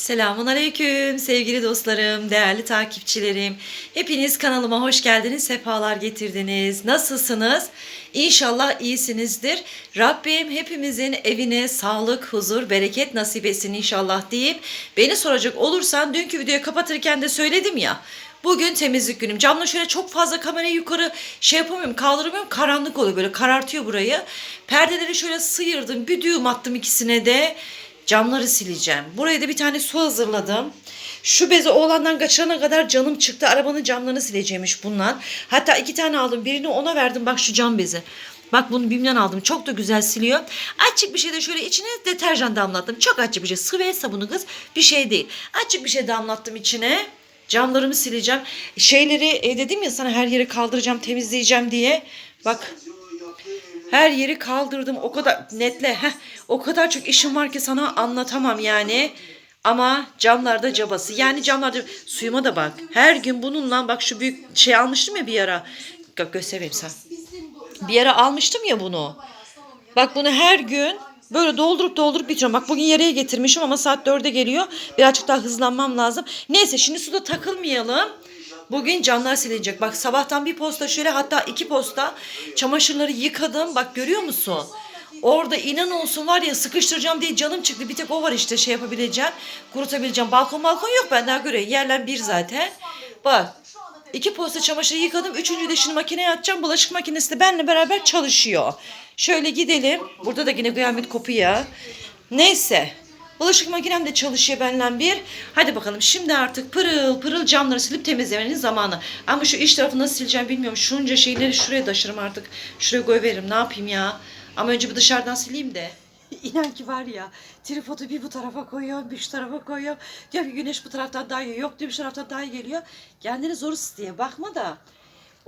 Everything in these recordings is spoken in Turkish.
Selamun Aleyküm sevgili dostlarım, değerli takipçilerim. Hepiniz kanalıma hoş geldiniz, sefalar getirdiniz. Nasılsınız? İnşallah iyisinizdir. Rabbim hepimizin evine sağlık, huzur, bereket nasip etsin inşallah deyip beni soracak olursan dünkü videoyu kapatırken de söyledim ya. Bugün temizlik günüm. Camla şöyle çok fazla kamerayı yukarı şey yapamıyorum, kaldıramıyorum. Karanlık oluyor böyle karartıyor burayı. Perdeleri şöyle sıyırdım, bir düğüm attım ikisine de. Camları sileceğim. Buraya da bir tane su hazırladım. Şu bezi oğlandan kaçırana kadar canım çıktı. Arabanın camlarını sileceğimiş bundan. Hatta iki tane aldım. Birini ona verdim. Bak şu cam bezi. Bak bunu Bim'den aldım. Çok da güzel siliyor. Açık bir şey de şöyle içine deterjan damlattım. Çok açık bir şey. Sıvı el sabunu kız. Bir şey değil. Açık bir şey damlattım içine. Camlarımı sileceğim. Şeyleri e, dedim ya sana her yeri kaldıracağım, temizleyeceğim diye. Bak her yeri kaldırdım. O kadar netle. Heh, o kadar çok işim var ki sana anlatamam yani. Ama camlarda cabası. Yani camlarda suyuma da bak. Her gün bununla bak şu büyük şey almıştım ya bir ara. Gö- göstereyim sen. Bir ara almıştım ya bunu. Bak bunu her gün böyle doldurup doldurup bitiriyorum. Bak bugün yarıya getirmişim ama saat 4'e geliyor. Birazcık daha hızlanmam lazım. Neyse şimdi suda takılmayalım. Bugün camlar silinecek. Bak sabahtan bir posta şöyle hatta iki posta çamaşırları yıkadım. Bak görüyor musun? Orada inan olsun var ya sıkıştıracağım diye canım çıktı. Bir tek o var işte şey yapabileceğim. Kurutabileceğim. Balkon balkon yok benden göre. Yerler bir zaten. Bak iki posta çamaşırı yıkadım. Üçüncü de şimdi makineye atacağım. Bulaşık makinesi de benimle beraber çalışıyor. Şöyle gidelim. Burada da yine kıyamet kopuyor. Neyse. Bulaşık makinem de çalışıyor benden bir. Hadi bakalım şimdi artık pırıl pırıl camları silip temizlemenin zamanı. Ama şu iç tarafı nasıl sileceğim bilmiyorum. Şunca şeyleri şuraya taşırım artık. Şuraya koyuveririm ne yapayım ya. Ama önce bir dışarıdan sileyim de. İnan ki var ya tripodu bir bu tarafa koyuyor bir şu tarafa koyuyor. Diyor ki güneş bu taraftan daha iyi yok diyor bir taraftan daha iyi geliyor. Kendini zor diye bakma da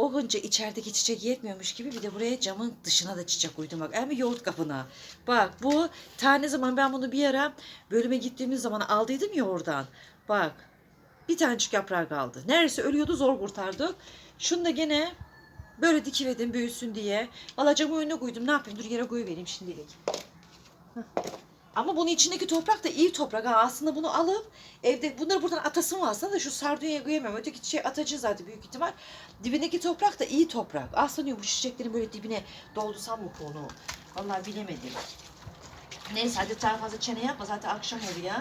o hınca içerideki çiçek yetmiyormuş gibi bir de buraya camın dışına da çiçek uydum bak. Hem yoğurt kapına. Bak bu tane zaman ben bunu bir ara bölüme gittiğimiz zaman aldıydım ya oradan. Bak bir tanecik yaprağı kaldı. Neredeyse ölüyordu zor kurtardık. Şunu da gene böyle dikivedim büyüsün diye. Valla camın önüne koydum ne yapayım dur yere koyuvereyim şimdilik. Hah. Ama bunun içindeki toprak da iyi toprak. Ha. Aslında bunu alıp evde bunları buradan atasım var aslında da şu sardunyaya koyamam. Öteki şey atacı zaten büyük ihtimal. Dibindeki toprak da iyi toprak. Aslında diyorum bu çiçeklerin böyle dibine doldusam mı konu? Vallahi bilemedim. Neyse hadi daha fazla çene yapma zaten akşam oluyor.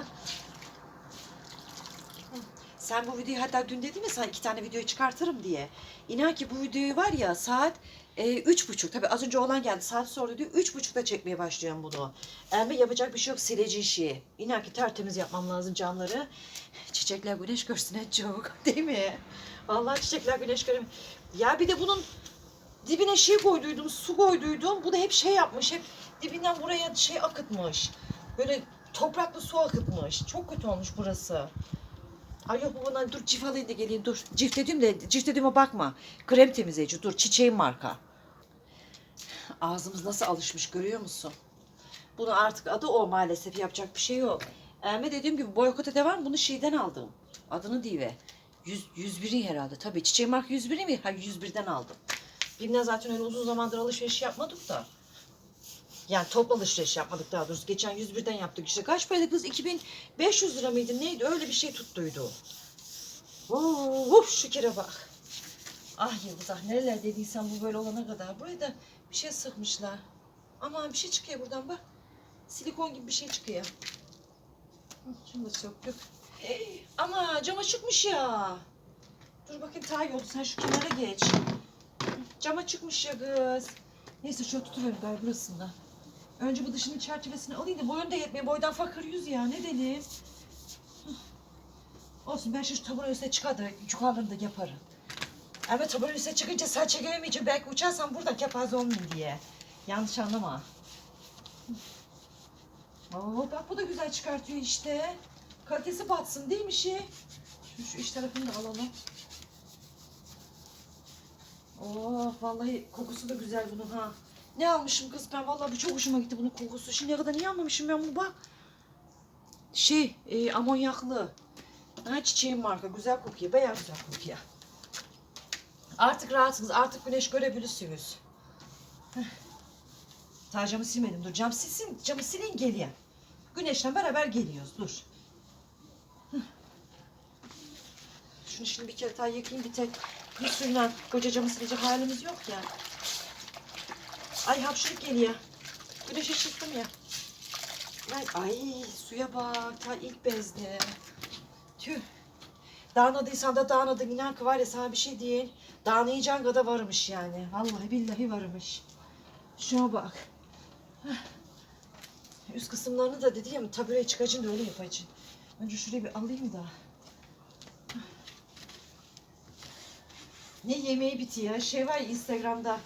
Sen bu videoyu hatta dün dedim ya sana iki tane videoyu çıkartırım diye. İnan ki bu videoyu var ya saat e, üç buçuk. Tabii az önce olan geldi. Saat sonra diyor üç buçukta çekmeye başlıyorum bunu. Ama yapacak bir şey yok. Sileci işi. İnan ki tertemiz yapmam lazım camları. Çiçekler güneş görsün et çok. Değil mi? Vallahi çiçekler güneş görüm. Ya bir de bunun dibine şey koyduydum, su koyduydum. Bu da hep şey yapmış. Hep dibinden buraya şey akıtmış. Böyle topraklı su akıtmış. Çok kötü olmuş burası. Ay yok bu bana dur cif alayım da geleyim dur. Cift dediğim de cift dediğime bakma. Krem temizleyici dur çiçeğin marka. Ağzımız nasıl alışmış görüyor musun? Bunu artık adı o maalesef yapacak bir şey yok. Elme dediğim gibi boykota devam bunu şeyden aldım. Adını diye. 100, 101'in herhalde. Tabii çiçeğin marka 101'i mi? Ha 101'den aldım. Birbirine zaten öyle uzun zamandır alışveriş yapmadık da. Yani toplu alışveriş yapmadık daha doğrusu. Geçen 101'den yaptık işte. Kaç paraydı kız? 2500 lira mıydı? Neydi? Öyle bir şey tuttuydu. Uf şu kere bak. Ah Yıldız ah nereler dediysen bu böyle olana kadar. Buraya da bir şey sıkmışlar. Aman bir şey çıkıyor buradan bak. Silikon gibi bir şey çıkıyor. Şunu da söktük. Hey, ama cama çıkmış ya. Dur bakayım daha iyi oldu. Sen şu kenara geç. Cama çıkmış ya kız. Neyse şöyle tutuverim galiba burasında. Önce bu dışının çerçevesini alayım da boyun da yetmiyor. Boydan fakir yüz ya ne deli. Olsun ben şu taburun üstüne çıkar da yukarılarını da yaparım. Ama taburun üstüne çıkınca saç çekemeyeceğim. Belki uçarsam buradan kepaze olmayayım diye. Yanlış anlama. Oo, bak bu da güzel çıkartıyor işte. Kalitesi batsın değil mi şey? Şu, şu iç tarafını da alalım. Oh vallahi kokusu da güzel bunun ha. Ne almışım kız ben vallahi bu çok hoşuma gitti bunun kokusu. Şimdiye kadar niye almamışım ben bunu bak. Şey e, amonyaklı. Ha çiçeğin marka güzel kokuyor bayağı güzel kokuyor. Artık rahatsınız artık güneş görebilirsiniz. Ta camı silmedim dur cam silsin camı silin geleyim. Güneşle beraber geliyoruz dur. Şunu şimdi bir kere daha yıkayayım bir tek bir suyla koca camı silecek halimiz yok ya. Ay hapşırık geliyor. Güneşe çıktım ya. Ay, ay suya bak. Ta ilk bezde. Tüh. Dağınadıysan da dağınadın inan ki var ya sana bir şey değil. Dağınayacağın kadar varmış yani. Vallahi billahi varmış. Şuna bak. Üst kısımlarını da dedi ya tabureye çıkacağım da öyle yapacağım. Önce şurayı bir alayım da. Ne yemeği bitiyor. Şey var ya Instagram'da.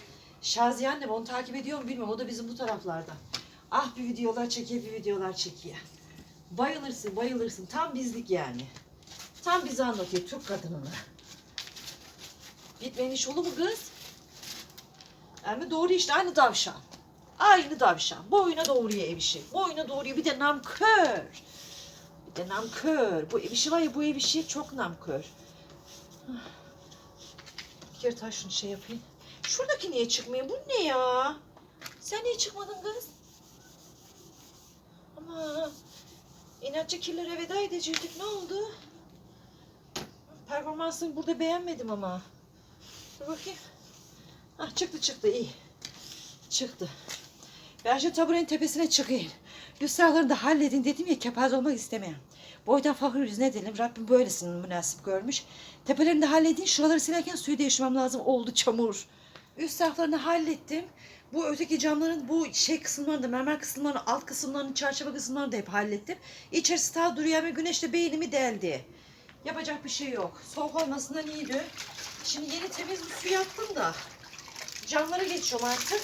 Şaziye annem onu takip ediyor mu bilmiyorum. O da bizim bu taraflarda. Ah bir videolar çekiyor bir videolar çekiyor. Bayılırsın bayılırsın. Tam bizlik yani. Tam bize anlatıyor Türk kadınını. Bitmeyen iş olur mu kız? Ama doğru işte aynı davşan. Aynı davşan. Boyuna doğruyor ev işi. Boyuna doğruyor bir de namkör. Bir de namkör. Bu ev işi var ya bu ev işi çok namkör. Bir kere taş şunu şey yapayım. Şuradaki niye çıkmıyor? Bu ne ya? Sen niye çıkmadın kız? Ama inatçı kirlere veda edecektik. Ne oldu? Performansını burada beğenmedim ama. Dur bakayım. Ah çıktı çıktı iyi. Çıktı. Ben şu taburenin tepesine çıkayım. Üstadlarını da halledin dedim ya kepaze olmak istemeyen. Boydan fakir yüzüne dedim. Rabbim böylesini münasip görmüş. Tepelerini de halledin. Şuraları silerken suyu değiştirmem lazım. Oldu çamur. Üst taraflarını hallettim. Bu öteki camların bu şey kısımlarını da mermer kısımlarını, alt kısımlarını, çerçeve kısımlarını da hep hallettim. İçerisi daha duruyor ama güneş de beynimi deldi. Yapacak bir şey yok. Soğuk olmasından iyiydi. Şimdi yeni temiz bir su yaptım da camlara geçiyorum artık.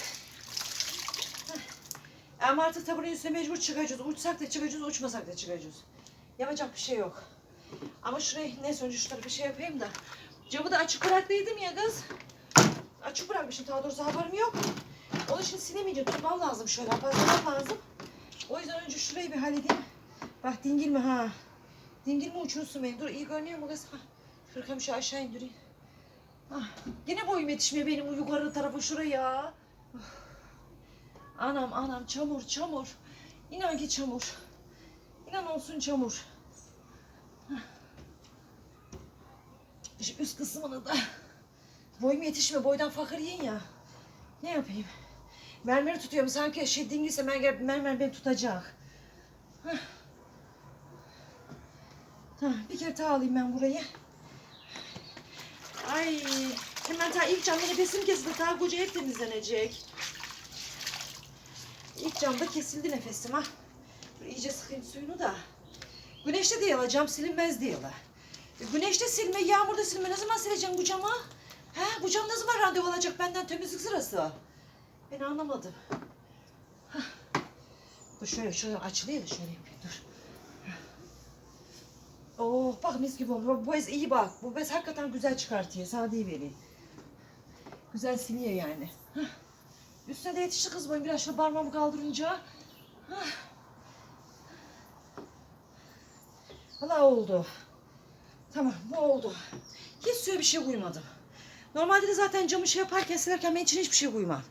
Ama artık taburenin üstüne mecbur çıkacağız. Uçsak da çıkacağız, uçmasak da çıkacağız. Yapacak bir şey yok. Ama şurayı neyse önce şu tarafa şey yapayım da. Camı da açık bıraktıydım ya kız. Açık bırakmışım daha doğrusu haberim yok. Onu şimdi silemeyeceğim. Tutmam lazım şöyle. Apazlamam lazım. O yüzden önce şurayı bir halledeyim. Bak dingil mi ha? Dingil mi uçursun beni? Dur iyi görünüyor mu kız? Ha. Hırkamı şu aşağı indireyim. Ah, yine boyum yetişmiyor benim o yukarı tarafı şuraya. Uf. Anam anam çamur çamur. İnan ki çamur. İnan olsun çamur. Hah. Şu üst kısmını da boyum yetişmiyor. Boydan fakir yiyin ya. Ne yapayım? Mermeri tutuyorum. Sanki şey dingilse mermer, mermer beni tutacak. Hah. Tamam, bir kere daha alayım ben burayı. Ay, hemen ta ilk camda nefesim kesildi. Ta koca ev temizlenecek. İlk camda kesildi nefesim ha. Dur iyice sıkayım suyunu da. Güneşte de yala, silinmez diyorlar. E, güneşte silme, yağmurda silme. Ne zaman sileceğim bu camı? He, bu cam ne zaman randevu alacak benden temizlik sırası? Ben anlamadım. Hah. Dur şöyle, şöyle açılıyor şöyle yapayım, dur. Oh bak mis gibi olmuş. Bu bez iyi bak. Bu bez hakikaten güzel çıkartıyor. Sana değil vereyim. Güzel siliyor yani. Hah. Üstüne de yetişti kız boyum. Biraz şöyle parmağımı kaldırınca. Hah. Valla oldu. Tamam bu oldu. Hiç suya bir şey koymadım. Normalde de zaten camı şey yaparken silerken ben için hiçbir şey koymam.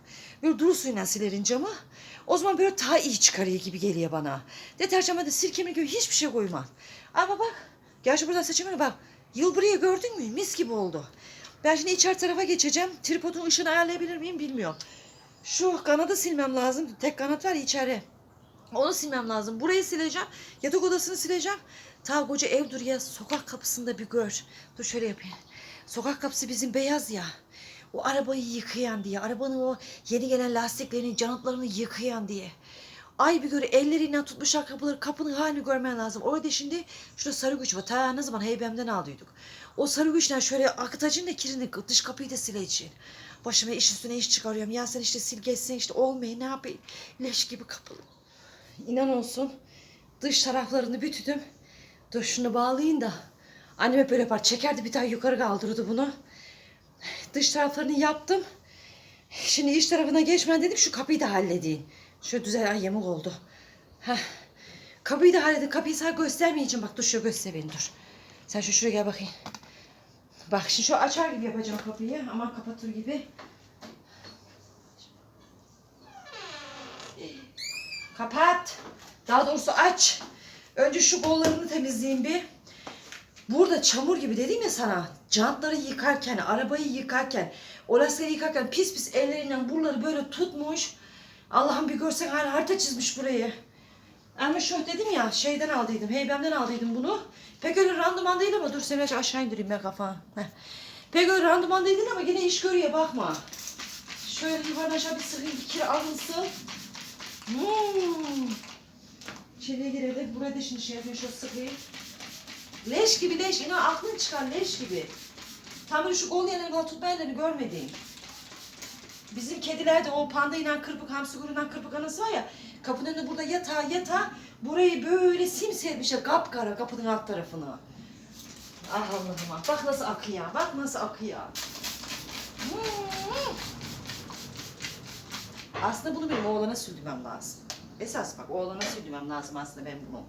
Böyle duru suyla silerin camı. O zaman böyle daha iyi çıkarıyor gibi geliyor bana. Deterjanma da sirkemi gibi hiçbir şey koymam. Ama bak. Gerçi buradan seçimine bak. Yıl buraya gördün mü? Mis gibi oldu. Ben şimdi içeri tarafa geçeceğim. Tripodun ışığını ayarlayabilir miyim bilmiyorum. Şu kanadı silmem lazım. Tek kanat var içeri. Onu silmem lazım. Burayı sileceğim. Yatak odasını sileceğim. Ta koca ev dur ya sokak kapısında bir gör. Dur şöyle yapayım. Sokak kapısı bizim beyaz ya. O arabayı yıkayan diye. Arabanın o yeni gelen lastiklerini, canıtlarını yıkayan diye. Ay bir göre elleriyle tutmuşlar kapıları. Kapının halini görmen lazım. Orada şimdi şurada sarı güç var. Ta ne zaman heybemden aldıydık. O sarı güçle şöyle akıtacın da kirini dış kapıyı da sileceğin. Başıma iş üstüne iş çıkarıyorum. Ya sen işte sil geçsin işte olmayı ne yapayım. Leş gibi kapalı. İnan olsun dış taraflarını bütüdüm. Dur şunu bağlayın da. Annem hep böyle yapar. Çekerdi bir daha yukarı kaldırırdı bunu. Dış taraflarını yaptım. Şimdi iç tarafına geçmeden dedim şu kapıyı da halledeyim. Şöyle güzel ay yamuk oldu. Heh. Kapıyı da halledin. Kapıyı sana göstermeyeceğim. Bak dur şöyle göstereyim dur. Sen şu şuraya gel bakayım. Bak şimdi şu açar gibi yapacağım kapıyı. Aman kapatır gibi. Kapat. Daha doğrusu aç. Önce şu kollarını temizleyeyim bir. Burada çamur gibi dedim ya sana. Jantları yıkarken, arabayı yıkarken, o lastikleri yıkarken pis pis elleriyle buraları böyle tutmuş. Allah'ım bir görsen hani harita çizmiş burayı. Ama şu dedim ya şeyden aldıydım, heybemden aldıydım bunu. Pek öyle randıman değil ama dur seni aşağı indireyim ben kafa. Pek öyle randıman değil ama yine iş görüyor bakma. Şöyle yukarıdan aşağı bir sıkayım bir kere alınsın. Hmm. İçeriye girelim. Buraya da şimdi şey yapayım şöyle sıkayım. Leş gibi leş. İnan aklın çıkar leş gibi. Tam şu gol yerlerini falan tutma yerlerini görmedin. Bizim kedilerde o panda inen kırpık, hamsi kurunan kırpık anası var ya. Kapının önünde burada yatağa yatağa burayı böyle simsermişler kapkara kapının alt tarafını. Ah Allah'ım ah. Bak nasıl akıyor. Bak nasıl akıyor. Hmm. Aslında bunu benim oğlana sürdürmem lazım. Esas bak oğlana sürdürmem lazım aslında ben bunu.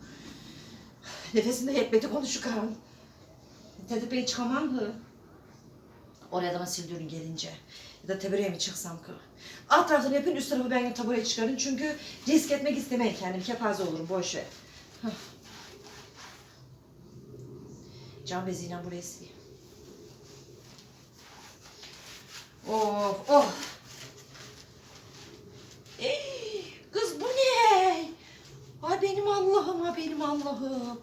Nefesinde yetmedi konuşurken. Dedi ben çıkamam mı? Oraya da sildürün gelince? Ya da tabureye mi çıksam ki? Alt tarafını yapın, üst tarafı ben tabureye çıkarın. Çünkü risk etmek istemeyin kendim. Kepaze olurum, boş ver. Can beziyle buraya sileyim. Oh, oh. Ey, kız bu ne? Ay benim Allah'ım, ha benim Allah'ım.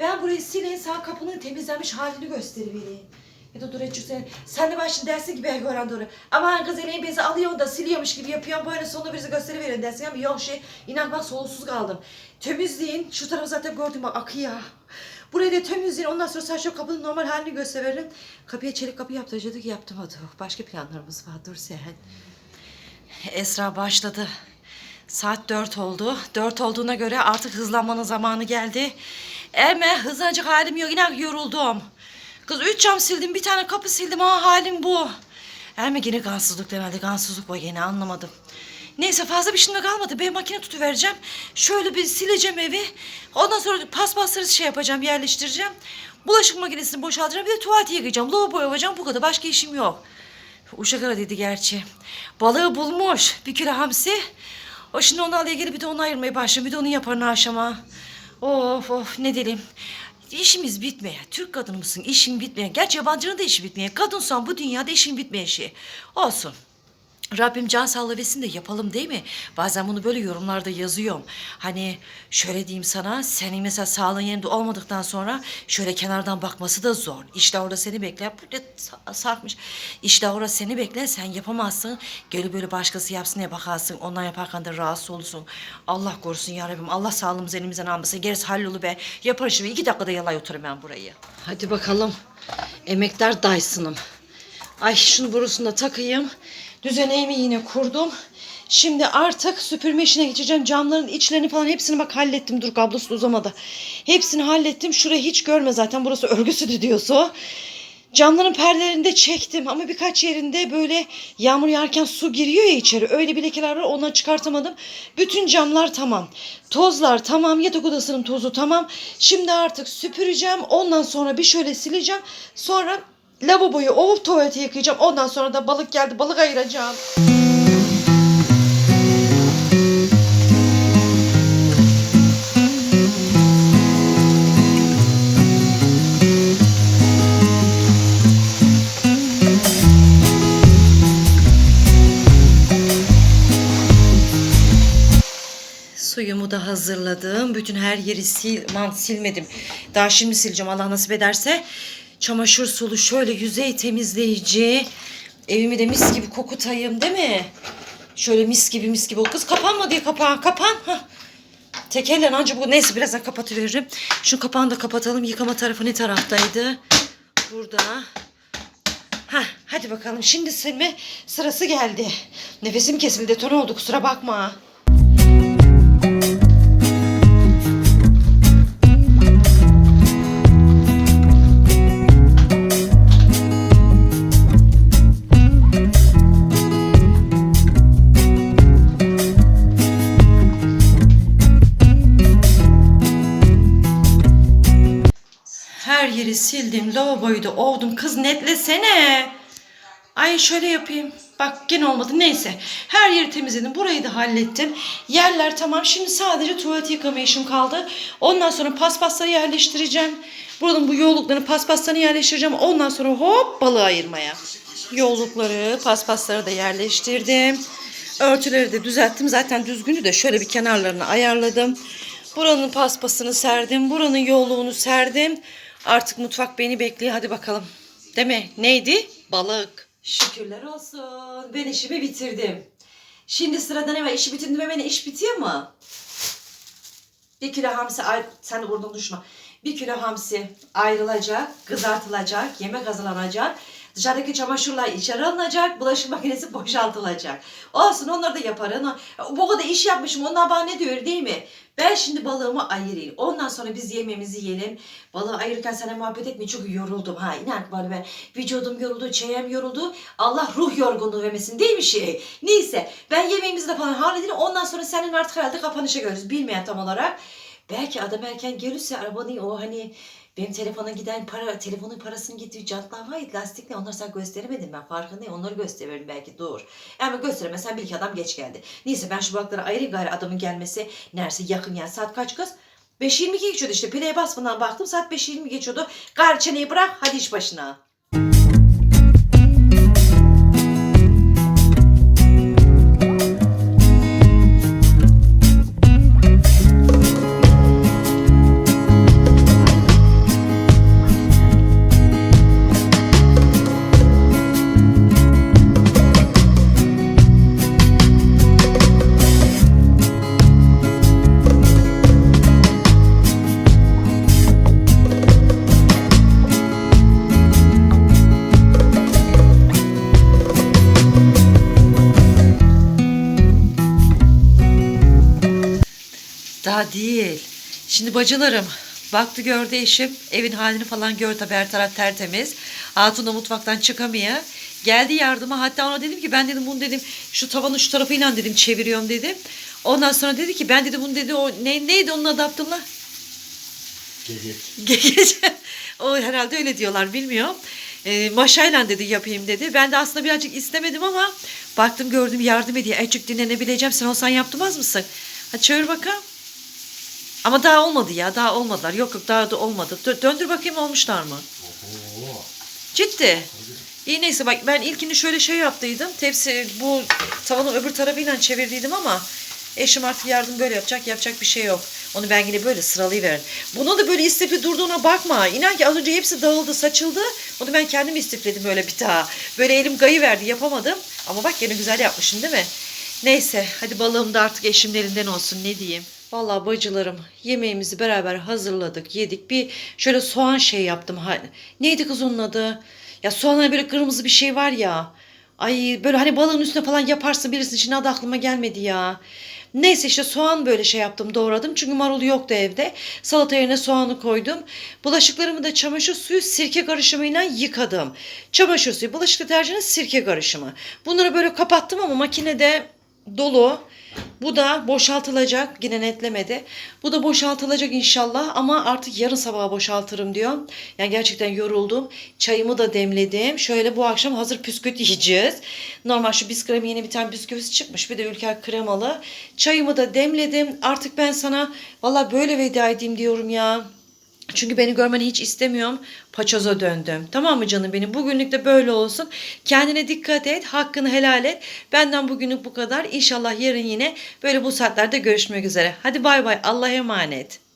Ben burayı sileyim, sağ kapının temizlenmiş halini gösterivereyim. Ya da dur Ecik sen, de başın dersin gibi öğren doğru. Aman kız eleğin bezi alıyorsun da siliyormuş gibi yapıyorsun böyle sonunda bizi gösteriverin dersin ama yok şey inan ben soluksuz kaldım. Temizleyin, şu tarafı zaten gördüm bak akıyor. Burayı da temizleyin ondan sonra sen şu kapının normal halini gösteriverin. Kapıya çelik kapı yaptıracaktık yaptım hadi. Başka planlarımız var dur sen. Esra başladı. Saat dört oldu. Dört olduğuna göre artık hızlanmanın zamanı geldi. Eme hızlanacak halim yok. İnan yoruldum. Kız üç cam sildim, bir tane kapı sildim. Ha halim bu. Eme yine kansızlık herhalde. Kansızlık var yine anlamadım. Neyse fazla bir şeyim kalmadı. Ben makine tutuvereceğim. Şöyle bir sileceğim evi. Ondan sonra paspasları şey yapacağım, yerleştireceğim. Bulaşık makinesini boşaltacağım. Bir de tuvaleti yıkayacağım. Lavabo yapacağım. Bu kadar. Başka işim yok. Uşak dedi gerçi. Balığı bulmuş. Bir kilo hamsi. O şimdi onu alıyor gelip bir de onu ayırmaya başlıyor. Bir de onu yapar akşama. Of of ne diyelim. İşimiz bitmeye. Türk kadını mısın? İşin bitmeye. Gerçi yabancının da işi bitmeye. Kadınsan bu dünyada işin bitmeye şey. Olsun. Rabbim can sağlığı versin de yapalım değil mi? Bazen bunu böyle yorumlarda yazıyorum. Hani şöyle diyeyim sana, senin mesela sağlığın yerinde olmadıktan sonra şöyle kenardan bakması da zor. İşte orada seni bekler, böyle sa- sarkmış. İşte orada seni bekler, sen yapamazsın. Gelip böyle başkası yapsın diye bakarsın. Ondan yaparken de rahatsız olursun. Allah korusun ya Rabbim. Allah sağlığımızı elimizden almasın. Gerisi hallolu be. Yaparım şimdi. iki dakikada yalay otururum ben burayı. Hadi bakalım. Emektar Dyson'ım. Ay şunu borusunu da takayım. Düzenimi yine kurdum. Şimdi artık süpürme işine geçeceğim. Camların içlerini falan hepsini bak hallettim. Dur kablosu uzamadı. Hepsini hallettim. Şurayı hiç görme zaten. Burası örgüsü de diyorsa. Camların perdelerini de çektim ama birkaç yerinde böyle yağmur yağarken su giriyor ya içeri. Öyle bir lekeler var onları çıkartamadım. Bütün camlar tamam. Tozlar tamam. Yatak odasının tozu tamam. Şimdi artık süpüreceğim. Ondan sonra bir şöyle sileceğim. Sonra lavaboyu ovup tuvaleti yıkayacağım. Ondan sonra da balık geldi balık ayıracağım. Suyumu da hazırladım. Bütün her yeri sil, man silmedim. Daha şimdi sileceğim Allah nasip ederse. Çamaşır sulu şöyle yüzey temizleyici. Evimi de mis gibi kokutayım değil mi? Şöyle mis gibi mis gibi. Kız kapanma diye kapan. Kapan. Hah. Tekerle anca bu. Neyse birazdan kapatıveririm. Şu kapağını da kapatalım. Yıkama tarafı ne taraftaydı? Burada. Hah, hadi bakalım. Şimdi silme sırası geldi. Nefesim kesildi. Deton oldu. Kusura bakma. Sildim. Lavaboyu da ovdum. Kız netlesene. Ay şöyle yapayım. Bak gene olmadı. Neyse. Her yeri temizledim. Burayı da hallettim. Yerler tamam. Şimdi sadece tuvalet yıkama işim kaldı. Ondan sonra paspasları yerleştireceğim. Buranın bu yoğunluklarını paspaslarını yerleştireceğim. Ondan sonra hop balığı ayırmaya. Yoğunlukları, paspasları da yerleştirdim. Örtüleri de düzelttim. Zaten düzgünü de şöyle bir kenarlarını ayarladım. Buranın paspasını serdim. Buranın yoğunluğunu serdim. Artık mutfak beni bekliyor. Hadi bakalım. Değil mi? Neydi? Balık. Şükürler olsun. Ben işimi bitirdim. Şimdi sırada ne var? İşi bitirdim hemen iş bitiyor mu? Bir kilo hamsi, sen de buradan düşme. Bir kilo hamsi ayrılacak, kızartılacak, yemek hazırlanacak. Dışarıdaki çamaşırlar içeri alınacak, bulaşık makinesi boşaltılacak. Olsun onları da yaparım. Bu kadar iş yapmışım onlar bana ne diyor değil mi? Ben şimdi balığımı ayırayım. Ondan sonra biz yemeğimizi yiyelim. Balığı ayırırken sana muhabbet etmeye çok yoruldum. Ha inan bana ben vücudum yoruldu, çenem yoruldu. Allah ruh yorgunluğu vermesin değil mi şey? Neyse ben yemeğimizi de falan halledelim. Ondan sonra senin artık herhalde kapanışa görürüz. Bilmeyen tam olarak. Belki adam erken gelirse arabanın o hani benim telefona giden para, telefonun parasını getirdiği jantlar var lastikle onları sen gösteremedim ben farkındayım onları gösteririm belki dur. Ama gösteremezsen bil ki adam geç geldi. Neyse ben şu balıkları ayırayım gari adamın gelmesi neredeyse yakın yani saat kaç kız? 5.22 geçiyordu işte play'e basmadan baktım saat 5.20 geçiyordu. Gari çeneyi bırak hadi iş başına. Şimdi bacılarım baktı gördü eşim evin halini falan gördü tabii her taraf tertemiz. Hatun da mutfaktan çıkamıyor. Geldi yardıma hatta ona dedim ki ben dedim bunu dedim şu tavanı şu tarafıyla dedim çeviriyorum dedim. Ondan sonra dedi ki ben dedi bunu dedi o ne, neydi onun adı Abdullah? Gece. o herhalde öyle diyorlar bilmiyorum. E, maşayla dedi yapayım dedi. Ben de aslında birazcık istemedim ama baktım gördüm yardım ediyor. Azıcık dinlenebileceğim. Sen olsan yaptırmaz mısın? Hadi çevir bakalım. Ama daha olmadı ya. Daha olmadılar. Yok yok daha da olmadı. Dö- döndür bakayım olmuşlar mı? Ciddi. İyi neyse bak ben ilkini şöyle şey yaptıydım. Tepsi bu tavanın öbür tarafıyla çevirdiydim ama eşim artık yardım böyle yapacak. Yapacak bir şey yok. Onu ben yine böyle sıralayıveririm. Bunu da böyle istifli durduğuna bakma. İnan ki az önce hepsi dağıldı, saçıldı. Onu ben kendim istifledim öyle bir daha. Böyle elim gayı verdi yapamadım. Ama bak gene güzel yapmışım değil mi? Neyse hadi balığım da artık eşimin elinden olsun ne diyeyim. Vallahi bacılarım yemeğimizi beraber hazırladık yedik. Bir şöyle soğan şey yaptım. Ha, neydi kız onun adı? Ya soğanla böyle kırmızı bir şey var ya. Ay böyle hani balığın üstüne falan yaparsın birisinin için adı aklıma gelmedi ya. Neyse işte soğan böyle şey yaptım doğradım. Çünkü marul yoktu evde. Salata yerine soğanı koydum. Bulaşıklarımı da çamaşır suyu sirke karışımıyla yıkadım. Çamaşır suyu, bulaşık deterjanı sirke karışımı. Bunları böyle kapattım ama makinede dolu. Bu da boşaltılacak. Yine netlemedi. Bu da boşaltılacak inşallah ama artık yarın sabaha boşaltırım diyor. Yani gerçekten yoruldum. Çayımı da demledim. Şöyle bu akşam hazır püsküt yiyeceğiz. Normal şu biskremi yeni bir tane bisküvisi çıkmış. Bir de ülker kremalı. Çayımı da demledim. Artık ben sana valla böyle veda edeyim diyorum ya. Çünkü beni görmeni hiç istemiyorum. Paçoza döndüm. Tamam mı canım benim? Bugünlük de böyle olsun. Kendine dikkat et. Hakkını helal et. Benden bugünlük bu kadar. İnşallah yarın yine böyle bu saatlerde görüşmek üzere. Hadi bay bay. Allah'a emanet.